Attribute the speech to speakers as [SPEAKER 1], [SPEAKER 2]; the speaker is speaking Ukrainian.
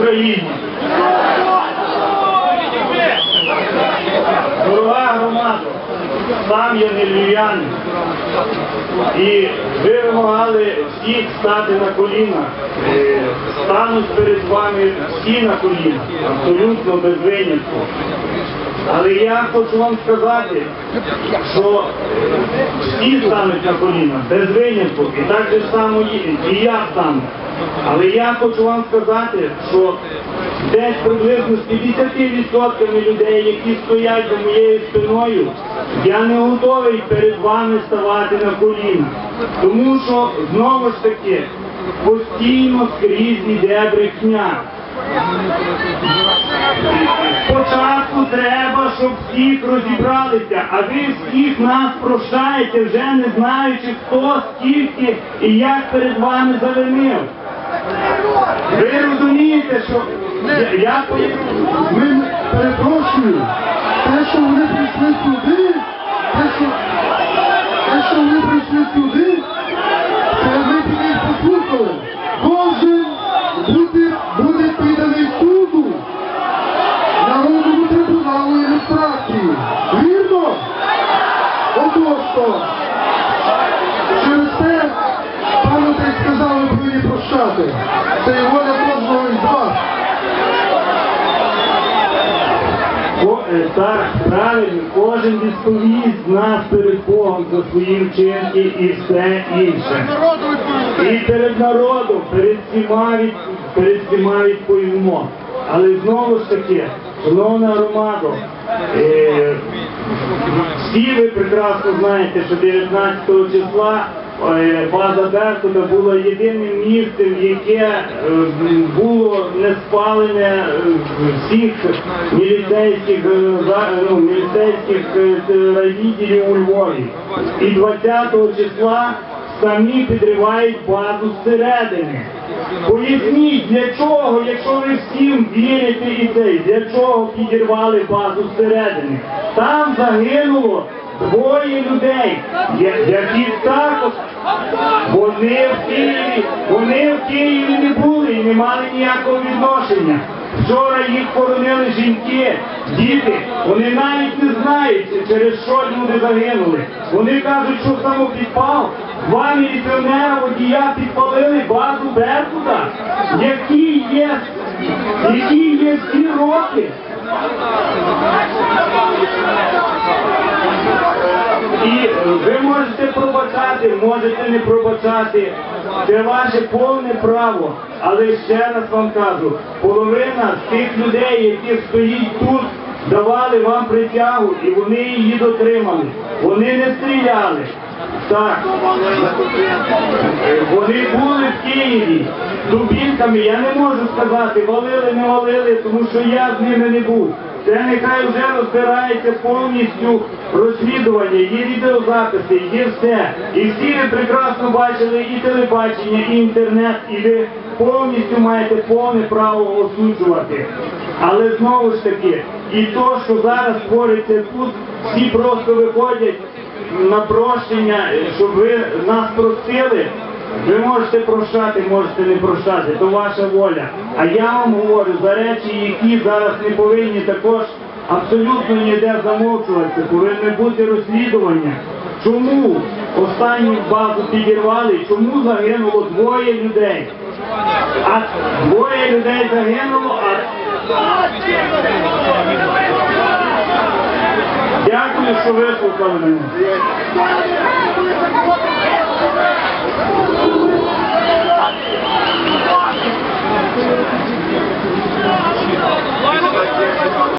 [SPEAKER 1] Україні! Дорога громада, сам я не львів'янин. І ви вимагали всіх стати на коліна. Е, Стануть перед вами всі на коліна, абсолютно без винятку. Але я хочу вам сказати, що всі стануть на коліна, без винятку, і так же само і я стану. Але я хочу вам сказати, що десь приблизно з 50% людей, які стоять за моєю спиною, я не готовий перед вами ставати на коліна. Тому що знову ж таки постійно скрізь йде брехня. Спочатку треба, щоб всіх розібралися, а ви всіх нас прощаєте, вже не знаючи, хто, скільки і як перед вами завинив. Ви розумієте, що я.
[SPEAKER 2] Ми перепрошую, те, що вони прийшли сюди, те, що, те, що вони прийшли сюди, ілюстрації. Вірно? Отож то. Через те, пану так сказали, повинні прощати. Це і воля кожного із вас.
[SPEAKER 1] Е, Так, правильно, кожен відповість нас перед Богом за свої вчинки і все інше. І перед народом, перед всіма, від, перед всіма відповімо. Але знову ж таки, шановна громада, е, всі ви прекрасно знаєте, що 19 числа е, база Беркута була єдиним місцем, яке е, було не спалене всіх міліцейських, ну, міліцейських е, у Львові. І 20 числа самі підривають базу зсередини. Поясніть, для чого, якщо ви всім вірите і цей, для чого підірвали базу зсередини? Там загинуло двоє людей, які також вони в Києві, вони в Києві не були і не мали ніякого відношення. Вчора їх хоронили жінки, діти. Вони навіть не знають, через що люди загинули. Вони кажуть, що самопідпал, два міліціонера водія підпалили базу Беркута, які є, які є всі роки. І ви можете пробачати, можете не пробачати. Це ваше повне право. Але ще раз вам кажу, половина з тих людей, які стоїть тут, давали вам притягу і вони її дотримали. Вони не стріляли. Так. Вони були в Києві дубінками, я не можу сказати, валили, не валили, тому що я з ними не був. Це нехай вже розбирається повністю розслідування, є відеозаписи, є все. І всі ви прекрасно бачили і телебачення, і інтернет, і ви повністю маєте повне право осуджувати. Але знову ж таки, і то, що зараз твориться тут, всі просто виходять на прощення, щоб ви нас простили. Ви можете прощати, можете не прощати, то ваша воля. А я вам говорю за речі, які зараз не повинні також абсолютно ніде замовчуватися, повинне бути розслідування. Чому останню базу підірвали, чому загинуло двоє людей? А двоє людей загинуло, а Mr. Whistle
[SPEAKER 3] coming in.